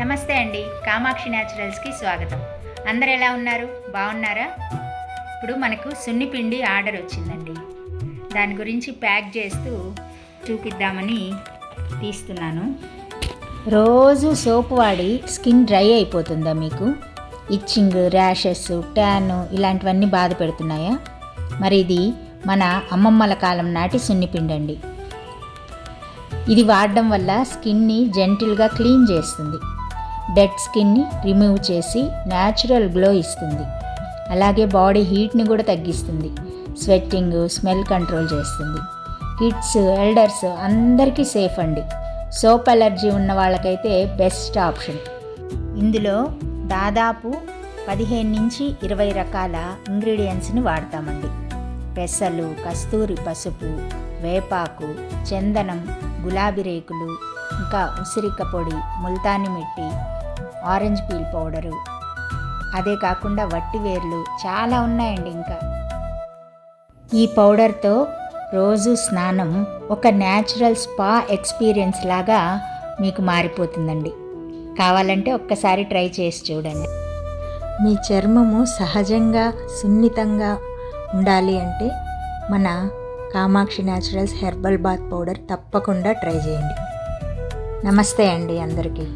నమస్తే అండి. కామాక్షి న్యాచురల్స్కి స్వాగతం. అందరు ఎలా ఉన్నారు? బాగున్నారా? ఇప్పుడు మనకు సున్నిపిండి ఆర్డర్ వచ్చిందండి. దాని గురించి ప్యాక్ చేస్తూ చూపిద్దామని తీస్తున్నాను. రోజు సోప్ వాడి స్కిన్ డ్రై అయిపోతుందా మీకు? ఇచ్చింగ్ ర్యాషెస్ ట్యాన్ ఇలాంటివన్నీ బాధ పెడుతున్నాయా? మరి ఇది మన అమ్మమ్మల కాలం నాటి సున్నిపిండి అండి ఇది వాడడం వల్ల స్కిన్ని జెంటిల్గా క్లీన్ చేస్తుంది. డెడ్ స్కిన్ని రిమూవ్ చేసి న్యాచురల్ గ్లో ఇస్తుంది. అలాగే బాడీ హీట్ని కూడా తగ్గిస్తుంది. స్వెట్టింగ్ స్మెల్ కంట్రోల్ చేస్తుంది. కిడ్స్ ఎల్డర్స్ అందరికీ సేఫ్ అండి. సోప్ అలర్జీ ఉన్న వాళ్ళకైతే బెస్ట్ ఆప్షన్. ఇందులో దాదాపు పదిహేను నుంచి ఇరవై రకాల ఇంగ్రీడియంట్స్ని వాడతామండి. పెసలు కస్తూరి పసుపు వేపాకు చందనం గులాబీ రేకులు ఇంకా ఉసిరిక పొడి Multani mitti orange peel powder. అదే కాకుండా వట్టి వేర్లు చాలా ఉన్నాయండి ఇంకా. ఈ పౌడర్తో రోజు స్నానం ఒక న్యాచురల్ స్పా ఎక్స్పీరియన్స్ లాగా మీకు మారిపోతుందండి. కావాలంటే ఒక్కసారి ట్రై చేసి చూడండి. మీ చర్మము సహజంగా సున్నితంగా ఉండాలి అంటే మన Kamakshi Naturals herbal bath powder తప్పకుండా ట్రై చేయండి. నమస్తే అండి అందరికీ.